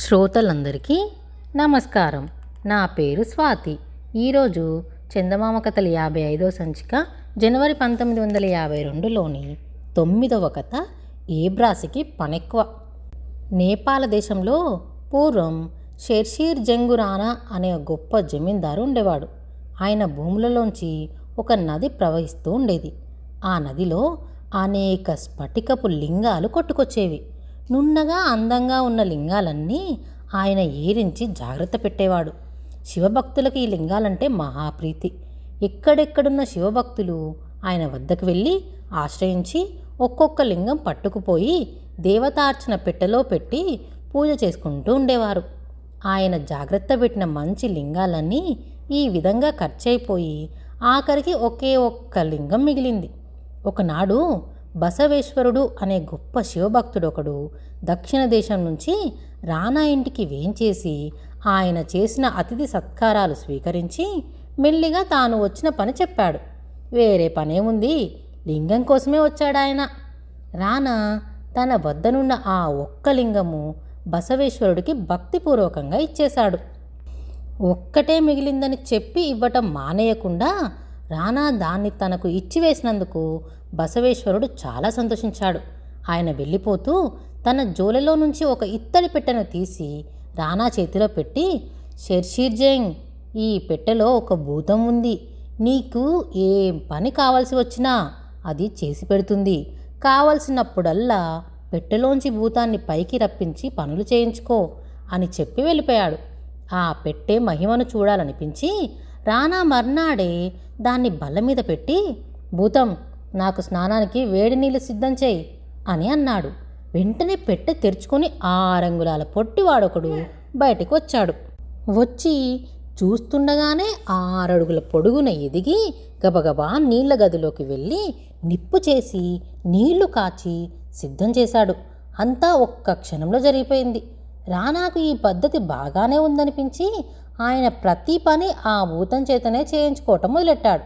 శ్రోతలందరికీ నమస్కారం. నా పేరు స్వాతి. ఈరోజు చందమామ కథల యాభై ఐదో సంచిక జనవరి పంతొమ్మిది వందల యాభై రెండులోని తొమ్మిదవ కథ ఏబ్రాసికి పనెక్కువ. నేపాల దేశంలో పూర్వం షెర్షీర్ జంగు రాణా అనే గొప్ప జమీందారు ఉండేవాడు. ఆయన భూములలోంచి ఒక నది ప్రవహిస్తూ ఉండేది. ఆ నదిలో అనేక స్ఫటికపు లింగాలు కొట్టుకొచ్చేవి. నున్నగా అందంగా ఉన్న లింగాలన్నీ ఆయన ఏరించి జాగ్రత్త పెట్టేవాడు. శివభక్తులకు ఈ లింగాలంటే మహాప్రీతి. ఎక్కడెక్కడున్న శివభక్తులు ఆయన వద్దకు వెళ్ళి ఆశ్రయించి ఒక్కొక్క లింగం పట్టుకుపోయి దేవతార్చన పెట్టెలో పెట్టి పూజ చేసుకుంటూ ఉండేవారు. ఆయన జాగ్రత్త పెట్టిన మంచి లింగాలన్నీ ఈ విధంగా ఖర్చయిపోయి ఆఖరికి ఒకే ఒక్క లింగం మిగిలింది. ఒకనాడు బసవేశ్వరుడు అనే గొప్ప శివభక్తుడొకడు దక్షిణ దేశం నుంచి రానా ఇంటికి వేంచేసి ఆయన చేసిన అతిథి సత్కారాలు స్వీకరించి మెల్లిగా తాను వచ్చిన పని చెప్పాడు. వేరే పనేముంది? లింగం కోసమే వచ్చాడు ఆయన రానా తన వద్దనున్న ఆ ఒక్క లింగము బసవేశ్వరుడికి భక్తిపూర్వకంగా ఇచ్చేశాడు. ఒక్కటే మిగిలిందని చెప్పి ఇవ్వటం మానేయకుండా రానా దాన్ని తనకు ఇచ్చివేసినందుకు బసవేశ్వరుడు చాలా సంతోషించాడు. ఆయన వెళ్ళిపోతూ తన జోలెలో నుంచి ఒక ఇత్తడి పెట్టెను తీసి రానా చేతిలో పెట్టి షెర్షీర్జంగ్ ఈ పెట్టెలో ఒక భూతం ఉంది. నీకు ఏ పని కావాల్సి వచ్చినా అది చేసి పెడుతుంది. కావలసినప్పుడల్లా పెట్టెలోంచి భూతాన్ని పైకి రప్పించి పనులు చేయించుకో అని చెప్పి వెళ్ళిపోయాడు. ఆ పెట్టె మహిమను చూడాలనిపించి రానా మర్నాడే దాన్ని బల్ల మీద పెట్టి భూతం నాకు స్నానానికి వేడి నీళ్ళు సిద్ధం చేయి అని అన్నాడు. వెంటనే పెట్టె తెరుచుకొని ఆరంగుళాల పొట్టివాడొకడు బయటికి వచ్చాడు వచ్చి చూస్తుండగానే ఆరడుగుల పొడుగున ఎదిగి గబగబా నీళ్ళ గదిలోకి వెళ్ళి నిప్పు చేసి నీళ్ళు కాచి సిద్ధం చేశాడు. అంతా ఒక్క క్షణంలో జరిగిపోయింది. రానాకు ఈ పద్ధతి బాగానే ఉందనిపించి ఆయన ప్రతి పని ఆ భూతం చేతనే చేయించుకోవటం మొదలెట్టాడు.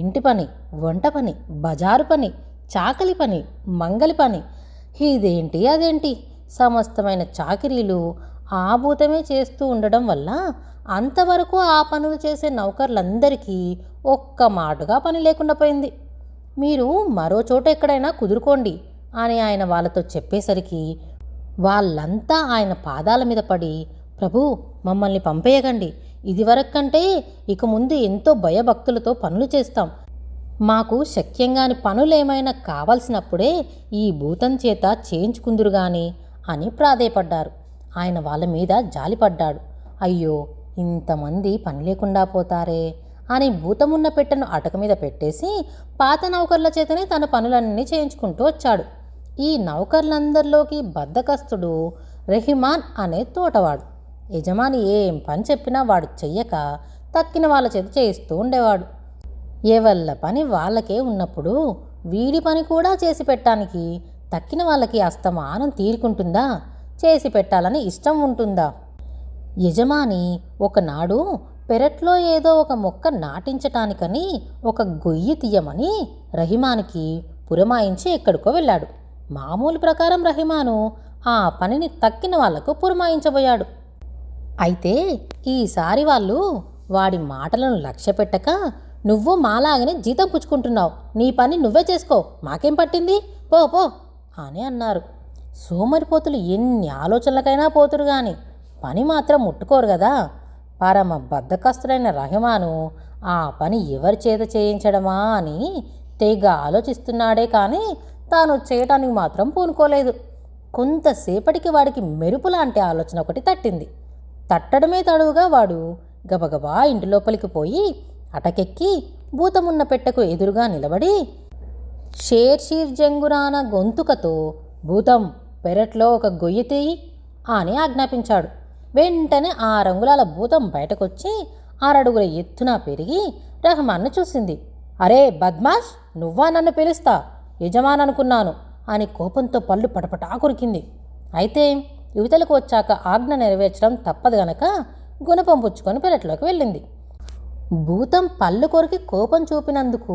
ఇంటి పని వంట పని బజారు పని చాకలి పని మంగలి పని. ఇదేంటి అదేంటి? సమస్తమైన చాకిరీలు ఆ భూతమే చేస్తూ ఉండడం వల్ల అంతవరకు ఆ పనులు చేసే నౌకర్లందరికీ ఒక్క మాటుగా పని లేకుండా పోయింది. మీరు మరో చోట ఎక్కడైనా కుదురుకోండి అని ఆయన వాళ్ళతో చెప్పేసరికి వాళ్ళంతా ఆయన పాదాల మీద పడి ప్రభు మమ్మల్ని పంపేయకండి. ఇదివరకు కంటే ఇక ముందు ఎంతో భయభక్తులతో పనులు చేస్తాం. మాకు శక్యంగాని పనులేమైనా కావలసినప్పుడే ఈ భూతం చేత చేయించుకుందురు గాని అని ప్రాధేయపడ్డారు. ఆయన వాళ్ళ మీద జాలిపడ్డాడు. అయ్యో ఇంతమంది పని లేకుండా పోతారే అని భూతమున్న పెట్టెను అటక మీద పెట్టేసి పాత నౌకర్ల చేతనే తన పనులన్నీ చేయించుకుంటూ వచ్చాడు. ఈ నౌకర్లందరిలోకి బద్దకస్తుడు రెహిమాన్ అనే తోటవాడు. యజమాని ఏం పని చెప్పినా వాడు చెయ్యక తక్కిన వాళ్ళ చేత చేయిస్తూ ఉండేవాడు. ఎవళ్ళ పని వాళ్ళకే ఉన్నప్పుడు వీడి పని కూడా చేసి పెట్టడానికి తక్కిన వాళ్ళకి అస్తమానం తీరుకుంటుందా? చేసి పెట్టాలని ఇష్టం ఉంటుందా? యజమాని ఒకనాడు పెరట్లో ఏదో ఒక మొక్క నాటించటానికని ఒక గొయ్యి తీయమని రహిమానికి పురమాయించి ఎక్కడికో వెళ్ళాడు. మామూలు ప్రకారం రహిమాను ఆ పనిని తక్కిన వాళ్ళకు పురమాయించబోయాడు. అయితే ఈసారి వాళ్ళు వాడి మాటలను లక్ష్య పెట్టక నువ్వు మాలాగనే జీతం పుచ్చుకుంటున్నావు. నీ పని నువ్వే చేసుకో. మాకేం పట్టింది? పో పో అని అన్నారు. సోమరిపోతులు ఎన్ని ఆలోచనలకైనా పోతురు గాని పని మాత్రం ముట్టుకోరు కదా పరమ బద్ధకస్తుడైన రహమాను ఆ పని ఎవరి చేత చేయించడమా అని తెగ ఆలోచిస్తున్నాడే కానీ తాను చేయటానికి మాత్రం పూనుకోలేదు. కొంతసేపటికి వాడికి మెరుపు లాంటి ఆలోచన ఒకటి తట్టింది. తట్టడమే తడువుగా వాడు గబగబా ఇంటి లోపలికి పోయి అటకెక్కి భూతమున్న పెట్టెకు ఎదురుగా నిలబడి షేర్షీర్ జంగురాన గొంతుకతో భూతం పెరట్లో ఒక గొయ్యి తీయి అని ఆజ్ఞాపించాడు. వెంటనే ఆ రంగులాల భూతం బయటకొచ్చి ఆరడుగుల ఎత్తున పెరిగి రెహమాన్ను చూసింది. అరే బద్మాష్ నువ్వా నన్ను పిలుస్తా? యజమాన్ అనుకున్నాను అని కోపంతో పళ్ళు పటపటా కొరికింది. అయితే యువతలకు వచ్చాక ఆజ్ఞ నెరవేర్చడం తప్పదు గనక గుణపం పుచ్చుకొని పెరట్లోకి వెళ్ళింది. భూతం పళ్ళు కొరికి కోపం చూపినందుకు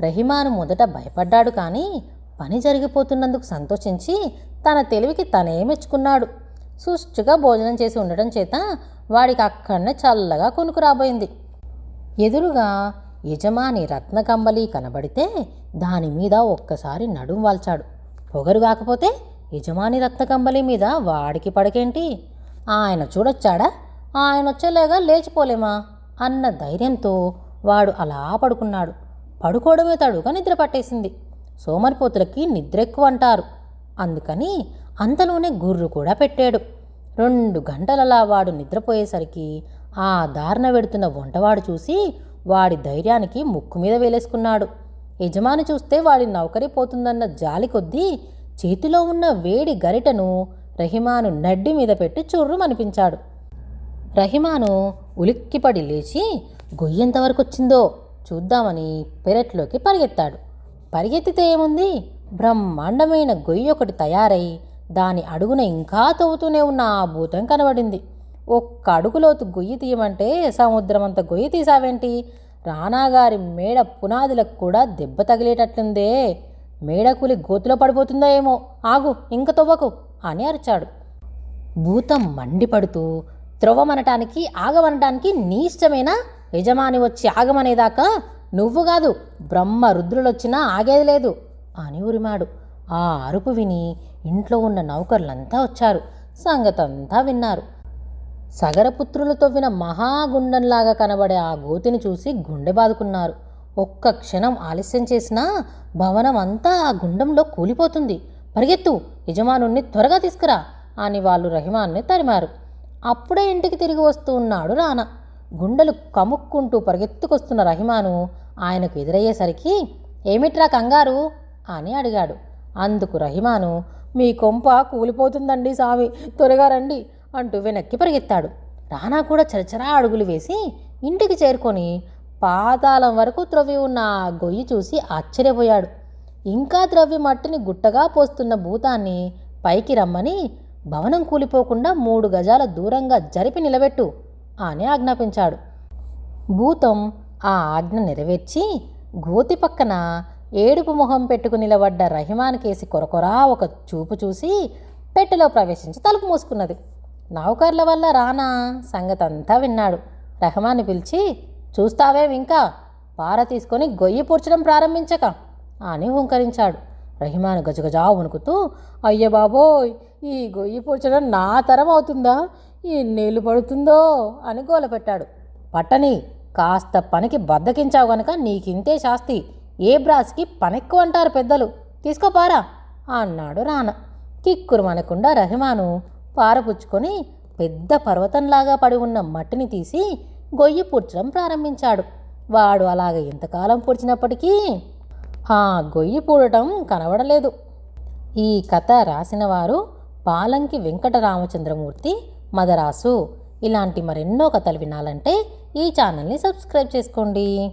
రహిమాను మొదట భయపడ్డాడు కానీ పని జరిగిపోతున్నందుకు సంతోషించి తన తెలివికి తనే మెచ్చుకున్నాడు. సుష్టుగా భోజనం చేసి ఉండటం చేత వాడికి అక్కడనే చల్లగా కొనుకు రాబోయింది. ఎదురుగా యజమాని రత్నకంబలి కనబడితే దాని మీద ఒక్కసారి నడుం వాల్చాడు. పొగరు కాకపోతే యజమాని రత్నకంబలి మీద వాడికి పడకేంటి? ఆయన చూడొచ్చాడా? ఆయన వచ్చేలాగా లేచిపోలేమా? అన్న ధైర్యంతో వాడు అలా పడుకున్నాడు. పడుకోవడమే తడుగా నిద్ర పట్టేసింది. సోమరిపోతులకి నిద్ర ఎక్కువ అంటారు. అందుకని అంతలోనే గుర్రు కూడా పెట్టాడు. రెండు గంటలలా వాడు నిద్రపోయేసరికి ఆ దారిన వెడుతున్న వంటవాడు చూసి వాడి ధైర్యానికి ముక్కు మీద వేలేసుకున్నాడు. యజమాని చూస్తే వాడి నౌకరి పోతుందన్న జాలి కొద్దీ చేతిలో ఉన్న వేడి గరిటను రహిమాను నడ్డి మీద పెట్టి చుర్రుమనిపించాడు. రహిమాను ఉలిక్కిపడి లేచి గొయ్యి ఎంతవరకు వచ్చిందో చూద్దామని పెరట్లోకి పరిగెత్తాడు. పరిగెత్తితే ఏముంది? బ్రహ్మాండమైన గొయ్యి ఒకటి తయారై దాని అడుగున ఇంకా తవ్వుతూనే ఉన్న ఆ భూతం కనబడింది. ఒక్క అడుగులోతు గొయ్యి తీయమంటే సముద్రమంత గొయ్యి తీసావేంటి రానాగారి మేడ పునాదులకు కూడా దెబ్బ తగిలేటట్లుందే. మేడ కూలి గోతులో పడిపోతుందో ఏమో. ఆగు ఇంక తవ్వకు అని అరిచాడు. భూతం మండిపడుతూ త్రవ్వమనటానికి ఆగమనటానికి నీ ఇష్టమేనా? యజమాని వచ్చి ఆగమనేదాకా నువ్వు కాదు బ్రహ్మ రుద్రులొచ్చినా ఆగేది లేదు అని ఉరిమాడు. ఆ అరుపు విని ఇంట్లో ఉన్న నౌకర్లంతా వచ్చారు. సంగతంతా విన్నారు. సగరపుత్రులు తవ్విన మహాగుండంలాగా కనబడే ఆ గోతిని చూసి గుండె బాదుకున్నారు. ఒక్క క్షణం ఆలస్యం చేసినా భవనం అంతా ఆ గుండంలో కూలిపోతుంది. పరిగెత్తు యజమానుణ్ణి త్వరగా తీసుకురా అని వాళ్ళు రహిమాన్ని తరిమారు. అప్పుడే ఇంటికి తిరిగి వస్తూ ఉన్నాడు రానా. గుండెలు కముక్కుంటూ పరిగెత్తుకొస్తున్న రహిమాను ఆయనకు ఎదురయ్యేసరికి ఏమిట్రా కంగారు? అని అడిగాడు. అందుకు రహిమాను మీ కొంప కూలిపోతుందండి స్వామి త్వరగా రండి అంటూ వెనక్కి పరిగెత్తాడు. రానా కూడా చరచరా అడుగులు వేసి ఇంటికి చేరుకొని పాతాళం వరకు త్రవ్వి ఉన్న ఆ గొయ్యి చూసి ఆశ్చర్యపోయాడు. ఇంకా త్రవ్వి మట్టిని గుట్టగా పోస్తున్న భూతాన్ని పైకి రమ్మని భవనం కూలిపోకుండా మూడు గజాల దూరంగా జరిపి నిలబెట్టు అని ఆజ్ఞాపించాడు. భూతం ఆ ఆజ్ఞ నెరవేర్చి గోతి పక్కన ఏడుపు మొహం పెట్టుకు నిలబడ్డ రహిమాన్ కేసి కొరకొరా ఒక చూపు చూసి పెట్టెలో ప్రవేశించి తలుపు మూసుకున్నది. నౌకర్ల వల్ల రానా సంగతంతా విన్నాడు. రహమాన్ని పిలిచి చూస్తావేం ఇంకా? పార తీసుకొని గొయ్యి పూడ్చడం ప్రారంభించక అని హుంకరించాడు. రహిమాను గజగజా వణుకుతూ అయ్య బాబోయ్ ఈ గొయ్యి పూడ్చడం నా తరం అవుతుందా? ఎన్నేళ్ళు పడుతుందో? అని గోలపెట్టాడు. పట్టని కాస్త పనికి బద్దకించావు గనక నీకింతే శాస్తి. ఏ బ్రాస్కి పనెక్కువ అంటారు పెద్దలు. తీసుకోపారా అన్నాడు రాన. కిక్కురు మనకుండా రహిమాను పారపుచ్చుకొని పెద్ద పర్వతంలాగా పడి ఉన్న మట్టిని తీసి గొయ్యి పూడ్చడం ప్రారంభించాడు. వాడు అలాగ ఎంతకాలం పూడ్చినప్పటికీ ఆ గొయ్యి పూడటం కనబడలేదు. ఈ కథ రాసినవారు పాలంకి వెంకట రామచంద్రమూర్తి మదరాసు. ఇలాంటి మరెన్నో కథలు వినాలంటే ఈ ఛానల్ని సబ్స్క్రైబ్ చేసుకోండి.